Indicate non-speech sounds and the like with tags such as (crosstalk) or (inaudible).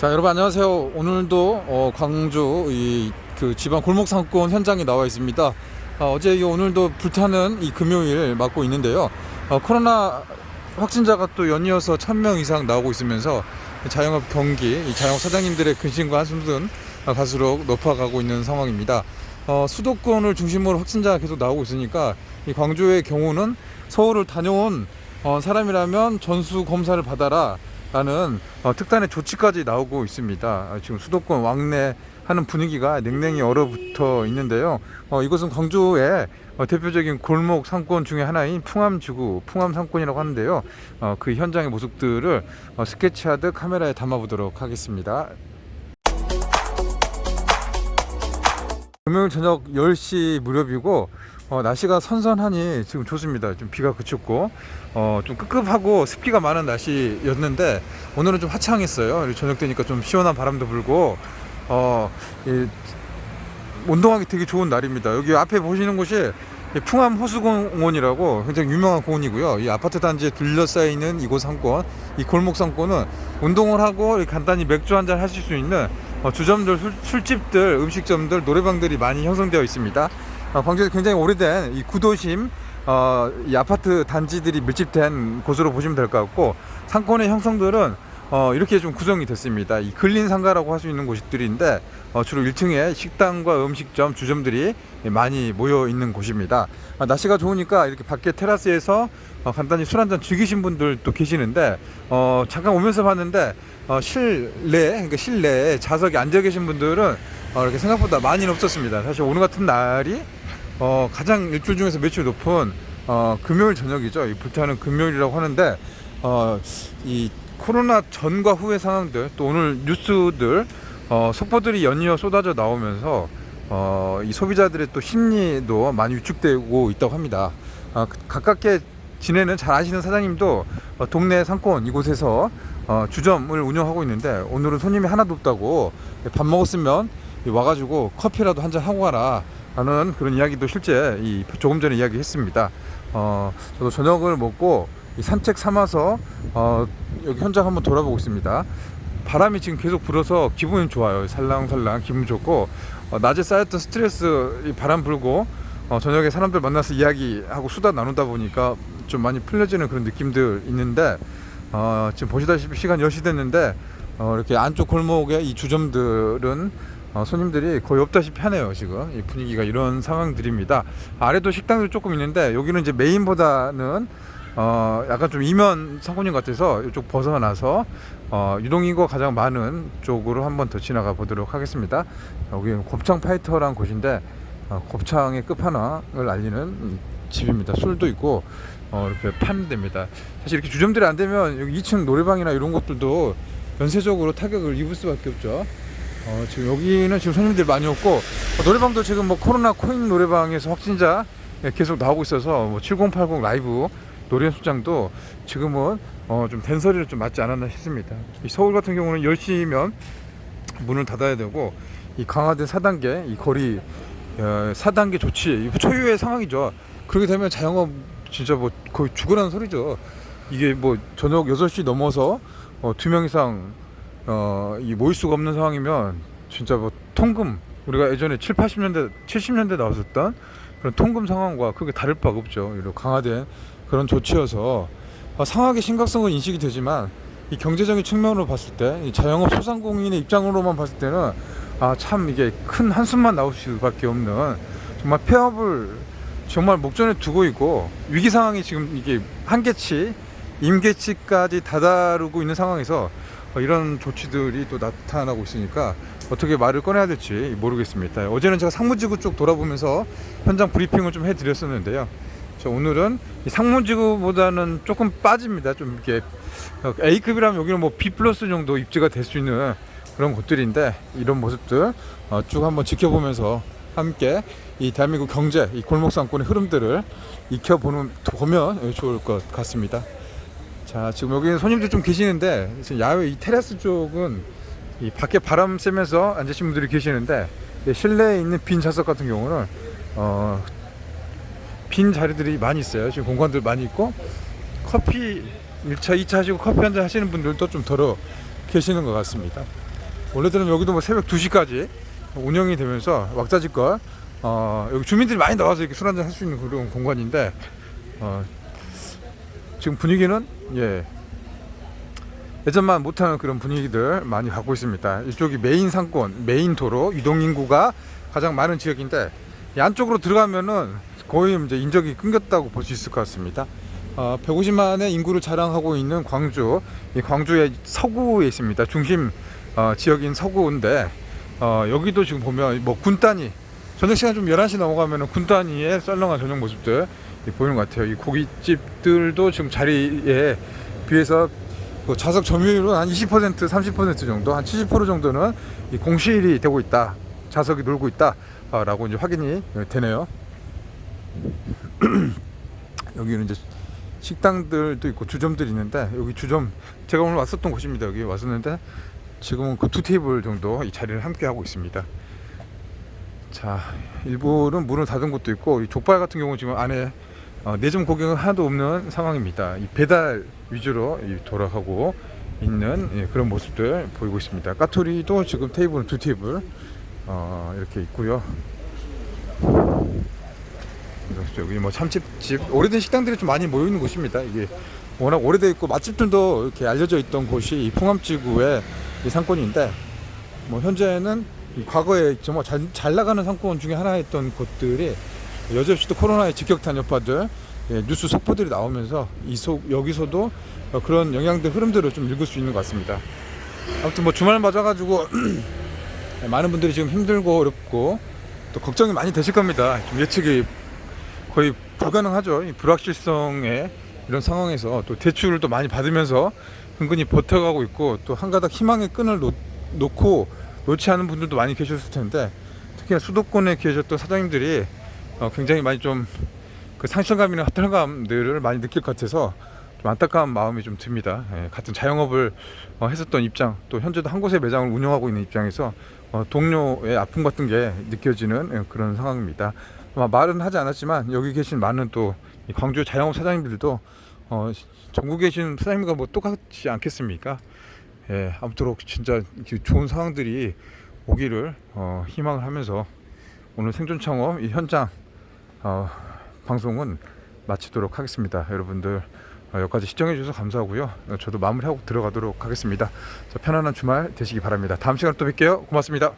자 여러분 안녕하세요. 오늘도 어, 광주 이 그 지방 골목 상권 현장에 나와 있습니다. 아, 어제 이 오늘도 불타는 이 금요일 맞고 있는데요. 어, 코로나 확진자가 또 연이어서 1000명 이상 나오고 있으면서 자영업 경기, 이 자영업 사장님들의 근심과 한숨은 갈수록 높아가고 있는 상황입니다. 어, 수도권을 중심으로 확진자가 계속 나오고 있으니까 이 광주의 경우는 서울을 다녀온 어, 사람이라면 전수 검사를 받아라 라는 어, 특단의 조치까지 나오고 있습니다. 아, 지금 수도권 왕래 하는 분위기가 냉랭히 얼어붙어 있는데요. 어, 이것은 광주의 어, 대표적인 골목 상권 중에 하나인 풍암지구, 풍암상권이라고 하는데요. 어, 그 현장의 모습들을 어, 스케치하듯 카메라에 담아보도록 하겠습니다. 금요일 저녁 10시 무렵이고 어, 날씨가 선선하니 지금 좋습니다. 좀 비가 그쳤고 어, 좀 끄급하고 습기가 많은 날씨였는데 오늘은 좀 화창했어요. 저녁 되니까 좀 시원한 바람도 불고 어, 이, 운동하기 되게 좋은 날입니다. 여기 앞에 보시는 곳이 이 풍암 호수공원이라고 굉장히 유명한 공원이고요. 이 아파트 단지에 둘러싸여 있는 이곳 상권, 이 골목 상권은 운동을 하고 간단히 맥주 한잔 하실 수 있는 어, 주점들, 술, 술집들, 음식점들, 노래방들이 많이 형성되어 있습니다. 어, 광주에서 굉장히 오래된 이 구도심 어, 이 아파트 단지들이 밀집된 곳으로 보시면 될 것 같고 상권의 형성들은 어, 이렇게 좀 구성이 됐습니다. 이 근린 상가라고 할 수 있는 곳들인데 어, 주로 1층에 식당과 음식점, 주점들이 많이 모여 있는 곳입니다. 아, 날씨가 좋으니까 이렇게 밖에 테라스에서 어, 간단히 술 한잔 즐기신 분들도 계시는데 어, 잠깐 오면서 봤는데 어, 실내, 그러니까 실내에 좌석에 앉아 계신 분들은 어, 이렇게 생각보다 많이는 없었습니다. 사실 오늘 같은 날이 어, 가장 일주일 중에서 매출 높은 어, 금요일 저녁이죠. 이 불타는 금요일이라고 하는데 어, 이 코로나 전과 후의 상황들 또 오늘 뉴스들 어, 속보들이 연이어 쏟아져 나오면서 어, 이 소비자들의 또 심리도 많이 위축되고 있다고 합니다. 아, 그- 가깝게 지내는 잘 아시는 사장님도 어, 동네 상권 이곳에서 어, 주점을 운영하고 있는데 오늘은 손님이 하나도 없다고 밥 먹었으면 와가지고 커피라도 한 잔 하고 가라 라는 그런 이야기도 실제 이 조금 전에 이야기했습니다. 어, 저도 저녁을 먹고 이 산책 삼아서 어, 여기 현장 한번 돌아보고 있습니다. 바람이 지금 계속 불어서 기분이 좋아요. 살랑살랑 기분 좋고 어, 낮에 쌓였던 스트레스 이 바람 불고 어, 저녁에 사람들 만나서 이야기하고 수다 나누다 보니까 좀 많이 풀려지는 그런 느낌들 있는데 어, 지금 보시다시피 시간 10시 됐는데 어, 이렇게 안쪽 골목에 이 주점들은 어, 손님들이 거의 없다시피 하네요 지금. 이 분위기가 이런 상황들입니다. 아래도 식당들 조금 있는데 여기는 이제 메인보다는 어, 약간 좀 이면 상권인 것 같아서 이쪽 벗어나서 어, 유동인구가 가장 많은 쪽으로 한번 더 지나가 보도록 하겠습니다. 여기는 곱창 파이터라는 곳인데 어, 곱창의 끝판왕을 알리는 이 집입니다. 술도 있고 어, 이렇게 파는 데입니다. 사실 이렇게 주점들이 안 되면 여기 2층 노래방이나 이런 것들도 연쇄적으로 타격을 입을 수밖에 없죠 어, 지금 여기는 지금 손님들이 많이 없고 어, 노래방도 지금 뭐 코로나 코인 노래방에서 확진자 예, 계속 나오고 있어서 뭐 7080 라이브 노래 연습장도 지금은 어, 좀 된소리를 좀 맞지 않았나 싶습니다. 이 서울 같은 경우는 10시면 문을 닫아야 되고 이 강화된 4단계 이 거리 어, 4단계 조치 이 초유의 상황이죠. 그렇게 되면 자영업 진짜 뭐 거의 죽으라는 소리죠. 이게 뭐 저녁 6시 넘어서 어, 두명 이상 어, 이 모일 수가 없는 상황이면 진짜 뭐 통금 우리가 예전에 7, 80년대, 70년대 나왔었던 그런 통금 상황과 크게 다를 바가 없죠. 이런 강화된 그런 조치여서 어, 상황의 심각성은 인식이 되지만 이 경제적인 측면으로 봤을 때 이 자영업 소상공인의 입장으로만 봤을 때는 아 참 이게 큰 한숨만 나올 수밖에 없는 정말 폐업을 정말 목전에 두고 있고 위기 상황이 지금 이게 한계치 임계치까지 다다르고 있는 상황에서 어, 이런 조치들이 또 나타나고 있으니까 어떻게 말을 꺼내야 될지 모르겠습니다. 어제는 제가 상무지구 쪽 돌아보면서 현장 브리핑을 좀 해드렸었는데요. 자, 오늘은 이 상무지구보다는 조금 빠집니다. 좀 이렇게 어, A급이라면 여기는 뭐 B 플러스 정도 입지가 될 수 있는 그런 곳들인데 이런 모습들 어, 쭉 한번 지켜보면서 함께 이 대한민국 경제, 이 골목상권의 흐름들을 익혀보는 보면 좋을 것 같습니다. 자 지금 여기 손님들 좀 계시는데 지금 야외 이 테라스 쪽은 이 밖에 바람 쐬면서 앉으신 분들이 계시는데 이 실내에 있는 빈 좌석 같은 경우는 어, 빈 자리들이 많이 있어요. 지금 공간들 많이 있고 커피 1차, 2차 하시고 커피 한 잔 하시는 분들도 좀 덜어 계시는 것 같습니다. 원래대로 여기도 뭐 새벽 2시까지 운영이 되면서 왁자지껄 어, 여기 주민들이 많이 나와서 이렇게 술 한잔 할 수 있는 그런 공간인데 어, 지금 분위기는 예 예전만 못하는 그런 분위기들 많이 갖고 있습니다. 이쪽이 메인 상권, 메인 도로, 유동 인구가 가장 많은 지역인데 이 안쪽으로 들어가면은 거의 이제 인적이 끊겼다고 볼 수 있을 것 같습니다. 어, 150만의 인구를 자랑하고 있는 광주, 이 광주의 서구에 있습니다. 중심 어, 지역인 서구인데 어, 여기도 지금 보면 뭐 군단위 저녁 시간 좀 11시 넘어가면 군단위의 썰렁한 저녁 모습들 이 보이는 것 같아요. 이 고깃집들도 지금 자리에 비해서 그 좌석 점유율은 한 20% 30% 정도 한 70% 정도는 이 공실이 되고 있다. 좌석이 놀고 있다라고 이제 확인이 되네요. (clears throat) 여기는 이제 식당들도 있고 주점들이 있는데 여기 주점 제가 오늘 왔었던 곳입니다. 여기 왔었는데 지금은 그 두 테이블 정도 이 자리를 함께 하고 있습니다. 자, 일부는 문을 닫은 곳도 있고 이 족발 같은 경우 지금 안에 어, 내점 고객은 하나도 없는 상황입니다. 이 배달 위주로 이 돌아가고 있는 예, 그런 모습들 보이고 있습니다. 까투리도 지금 테이블은 두 테이블 어, 이렇게 있고요. 여기 뭐 참치집 오래된 식당들이 좀 많이 모여 있는 곳입니다. 이게 워낙 오래돼 있고 맛집들도 이렇게 알려져 있던 곳이 이 풍암지구의 이 상권인데 뭐 현재는 이 과거에 정말 잘, 잘 나가는 상권 중에 하나였던 곳들이 여지없이 또 코로나의 직격탄 여파들 예, 뉴스 속보들이 나오면서 이 속 여기서도 어, 그런 영향들 흐름들을 좀 읽을 수 있는 것 같습니다. 아무튼 뭐 주말 맞아가지고 (clears throat) 많은 분들이 지금 힘들고 어렵고 또 걱정이 많이 되실 겁니다. 좀 예측이 거의 불가능하죠. 이 불확실성의 이런 상황에서 또 대출을 또 많이 받으면서 은근히 버텨가고 있고 또 한 가닥 희망의 끈을 놓, 놓고 놓지 않은 분들도 많이 계셨을 텐데 특히나 수도권에 계셨던 사장님들이 어, 굉장히 많이 좀 그 상실감이나 허탈감들을 많이 느낄 것 같아서 좀 안타까운 마음이 좀 듭니다. 예, 같은 자영업을 어, 했었던 입장, 또 현재도 한 곳의 매장을 운영하고 있는 입장에서 어, 동료의 아픔 같은 게 느껴지는 예, 그런 상황입니다. 말은 하지 않았지만 여기 계신 많은 또이 광주 자영업 사장님들도 어, 전국에 계신 사장님과 뭐 똑같지 않겠습니까? 예, 아무쪼록 진짜 이렇게 좋은 상황들이 오기를 어, 희망을 하면서 오늘 생존 창업 이 현장 어, 방송은 마치도록 하겠습니다. 여러분들 어, 여기까지 시청해 주셔서 감사하고요. 어, 저도 마무리하고 들어가도록 하겠습니다. 자, 편안한 주말 되시기 바랍니다. 다음 시간에 또 뵐게요. 고맙습니다.